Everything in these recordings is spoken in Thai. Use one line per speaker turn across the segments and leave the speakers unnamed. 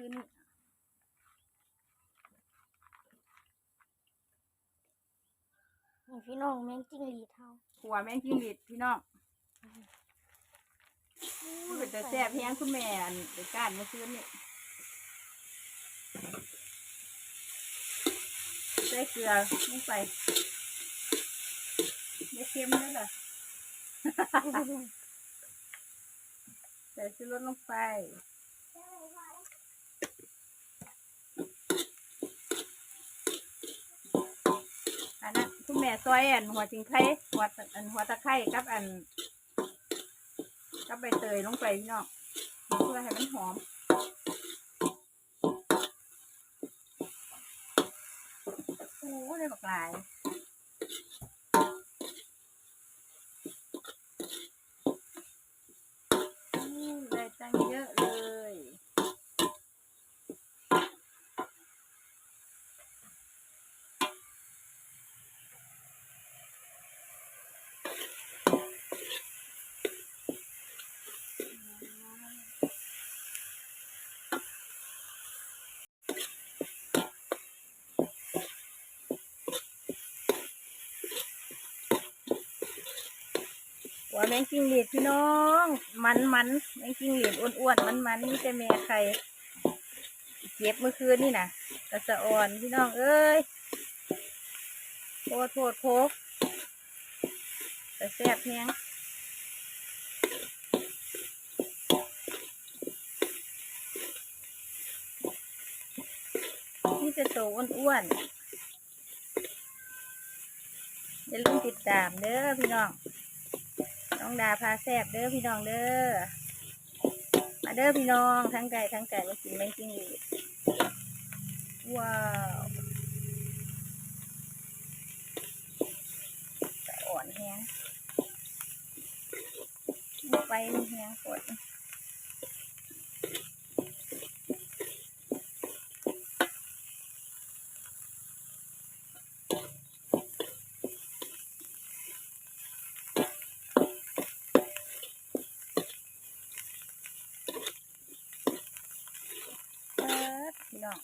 คืนนี้
นี่พี่น้องแมงจิ้งหรีดเฮา
ขัวแมงจิ้งหรีดพี่น้องอู้เป็นแต่แซ่บแฮงคุณแม่อันไปก้านเมื่อคืนนี่ใส่เกลือลงไปไม่เค็มเลยเหรอใส่ชูรสลงไป แม่ซอยอันหัวจิงไข่หัวอันหัวตะไคร่กับอันกับใบเตยลงไปพี่น้องเพื่อให้มันหอมโอ้ได้บักหลายอู้ได้ตั้งเยอะเลย หัวแมงจิ้งหรีดพี่น้อง มันมันแมงจิ้งหรีดอ้วนๆมันมันนี่แต่แม่ใครเก็บเมื่อคืนนี่นะกระสะอ่อนพี่น้องเอ้ยโทษโทษโคกแต่แซ่บแฮงนี่จะโตอ้วนๆอย่าลืมติดตามเด้อพี่น้อง น้องดาพาแซบเด้อพี่น้องเด้อ มาเด้อพี่น้อง ทั้งไก่ทั้งไก่มากินแมงกิ้งหรีดว้าวอ่อนแฮงไปแฮงกดเอิ้ดพี่น้อง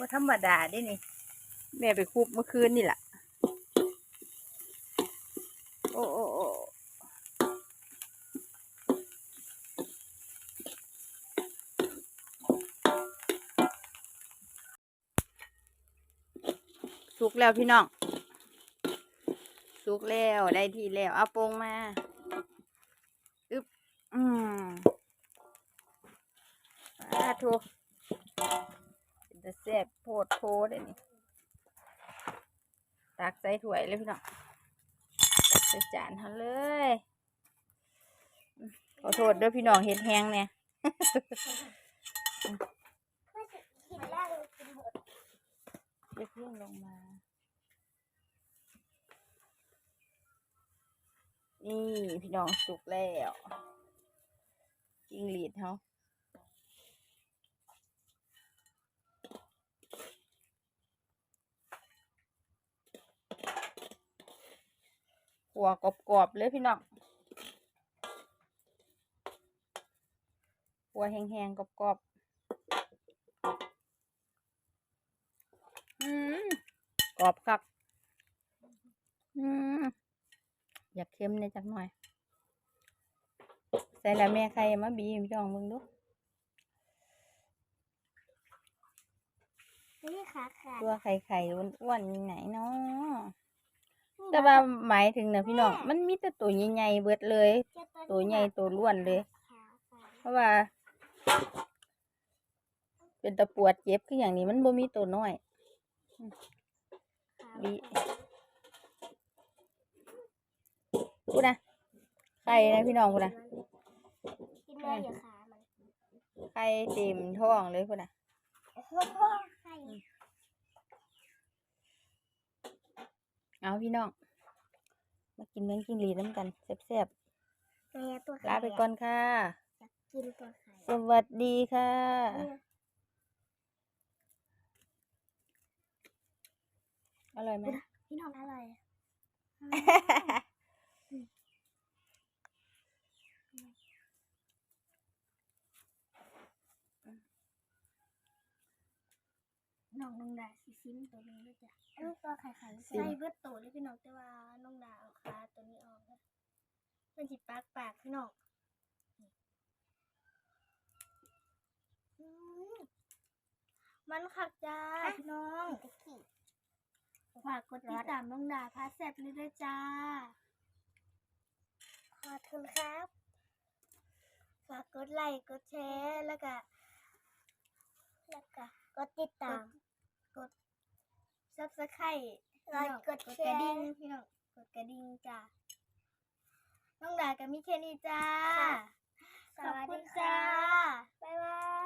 ว่าธรรมดาเด้นี่ แม่ไปคุบเมื่อคืนนี่แหละโอ้โอ้โอ้สุกแล้วพี่น้อง สุกแล้วได้ที่แล้วเอาโปงมาอึบอืมอาทเป็น จะแซ่บโพดโพได้นี่ตักใส่ถ้วยเลยพี่น้องตักใส่จานเขาเลยอืมขอโทษเด้วยพี่น้องเห็ดแห้งเนี่ย
กินแล้วกินหมด
เดี๋ยวเพิ่งลงมา นี่พี่น้องสุกแล้วจิ้งหรีดเขา หัวกรอบๆเลยพี่น้องหัวแห้งๆกรอบๆอืมกรอบคักอืมอยากเค็มเนี่ยจักหน่อย ใส่ละแม่ไข่มาบีพี่น้องมึงดู
นี่ขาขาด
ตัวไข่ไข่อ้วนๆยังไงเนาะ แต่ว่าหมายถึงนะพี่น้องมันมีแต่ตัวใหญ่ๆเบิดเลย ตัวใหญ่ตัวล้วนเลย
ขาขาด
เพราะว่า เป็นตะปวดเจ็บคืออย่างนี้มันบ่มีตัวน้อย
ขา
บีพูดนะไข่นะพี่น้องพูดนะ
กินได้อย่าขามัน
ไข่เต็มท้องเลยพูดนะ
ไข่
เอาพี่น้อง มากินแมงกินหรีน้ำกันแซ่บ
แม่ตัว
ๆลาไปก่อนค่ะ
อยากกินตัวไข่
สวัสดีค่ะ อร่อยไหม
พี่น้องอร่อย องน้อง ดาสิซิมตัวนี้ด้วยจ้ะอันนี้ตัวไข่ไข่ใส่เบิดโตเลยพี่น้องแต่ว่าน้องดาเอาขาตัวนี้ออกนะมันสิปากปากพี่น้องอืมมันคักจ้าพี่น้องฝากกดติดตามน้องดาพาแซ่บเลยด้วยจ้า ขอบคุณครับ ฝากกดไลค์กดแชร์แล้วก็แล้วก็กดติดตาม กดซับสไครต์กดกระดิ่งพี่น้องกดกระดิ่งจ้าน้องดากับมิเคนี่จ้า ขอบคุณจ้า บ๊ายบาย